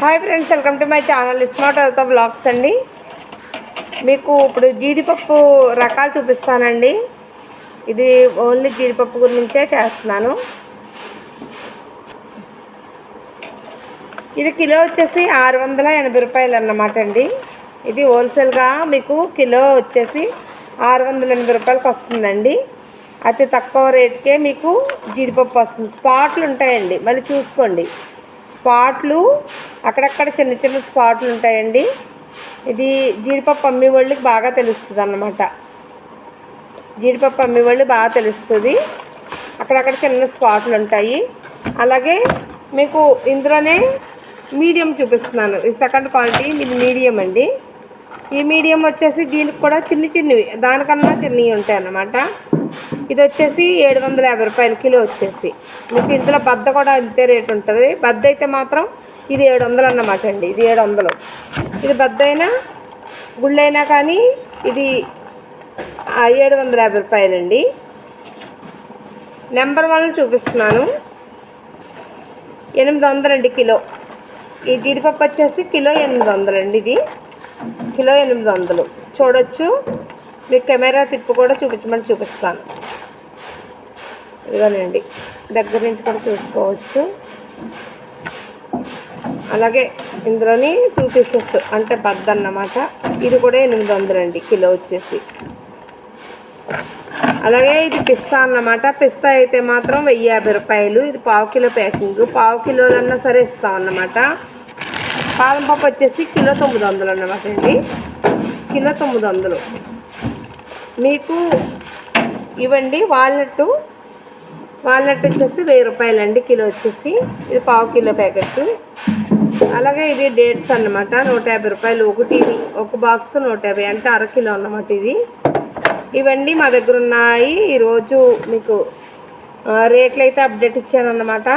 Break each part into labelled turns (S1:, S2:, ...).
S1: Hi friends welcome to my channel. Smart అవుతా blogs అండి. మీకు ఇప్పుడు జీడిపప్పు రకాలు చూపిస్తానండి. ఇది ఓన్లీ జీడిపప్పు గురించే చేస్తున్నాను. ఇది కిలో వచ్చేసి ఆరు వందల ఎనభై రూపాయలు అన్నమాట అండి. ఇది హోల్సేల్గా మీకు కిలో వచ్చేసి ఆరు వందల ఎనభై రూపాయలకి వస్తుందండి. అతి తక్కువ రేట్కే మీకు జీడిపప్పు వస్తుంది. స్పాట్లు ఉంటాయండి. మళ్ళీ చూసుకోండి. స్పాట్లు అక్కడక్కడ చిన్న చిన్న స్పాట్లు ఉంటాయండి. ఇది జీడిపప్పు అమ్మే వాళ్ళకి బాగా తెలుస్తుంది అన్నమాట జీడిపప్పు అమ్మే వాళ్ళు బాగా తెలుస్తుంది. అక్కడక్కడ చిన్న స్పాట్లు ఉంటాయి. అలాగే మీకు ఇందులోనే మీడియం చూపిస్తున్నాను. ఈ సెకండ్ క్వాలిటీ ఇది మీడియం అండి. ఈ మీడియం వచ్చేసి దీనికి కూడా చిన్న చిన్నవి దానికన్నా చిన్నవి ఉంటాయి అన్నమాట ఇది వచ్చేసి ఏడు వందల యాభై రూపాయల కిలో వచ్చేసి. మీకు ఇందులో బద్ద కూడా అంతే రేట్ ఉంటుంది. బద్ద అయితే మాత్రం ఇది ఏడు వందలు అన్నమాట అండి. ఇది ఏడు వందలు ఇది బద్ద అయినా గుళ్ళైనా కానీ ఇది ఏడు వందల యాభై రూపాయలండి. నెంబర్ వన్ చూపిస్తున్నాను. ఎనిమిది వందలండి కిలో. ఈ జీడిపప్పు వచ్చేసి కిలో ఎనిమిది వందలండి ఇది. కిలో ఎనిమిది వందలు చూడొచ్చు. మీకు కెమెరా తిప్పు కూడా చూపించమని చూపిస్తాను. ఇదిగోనండి దగ్గర నుంచి కూడా చూసుకోవచ్చు. అలాగే ఇందులోని టూ పీసెస్ అంటే బద్ద అన్నమాట. ఇది కూడా ఎనిమిది వందలండి కిలో వచ్చేసి. అలాగే ఇది పిస్తా అన్నమాట. పిస్తా అయితే మాత్రం వెయ్యి యాభై రూపాయలు. ఇది పావు కిలో ప్యాకింగ్. పావు కిలోలన్నా సరే ఇస్తాం అన్నమాట. పాలం పప్పు వచ్చేసి కిలో తొమ్మిది వందలు అన్నమాట అండి. కిలో తొమ్మిది వందలు. మీకు ఇవ్వండి వాల్నట్. వాల్నట్ వచ్చేసి వెయ్యి రూపాయలు అండి కిలో వచ్చేసి. ఇది పావు కిలో ప్యాకెట్ అలాగే ఇది డేట్స్ అన్నమాట నూట యాభై రూపాయలు. ఒకటి ఒక బాక్స్ నూట యాభై అంటే అర కిలో అన్నమాట ఇది. ఇవన్నీ మా దగ్గర ఉన్నాయి. ఈరోజు మీకు రేట్లు అయితే అప్డేట్ ఇచ్చానన్నమాట.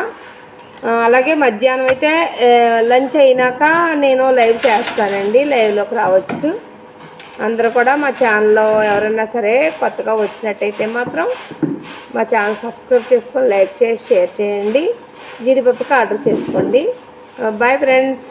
S1: అలాగే మధ్యాహ్నం అయితే లంచ్ అయినాక నేను లైవ్ చేస్తానండి లైవ్లోకి రావచ్చు. అందరూ కూడా మా ఛానల్లో ఎవరైనా సరే కొత్తగా వచ్చినట్టయితే మాత్రం మా ఛానల్ సబ్స్క్రైబ్ చేసుకొని లైక్ చేసి షేర్ చేయండి. జీడిపప్పుకి ఆర్డర్ చేసుకోండి. Bye friends.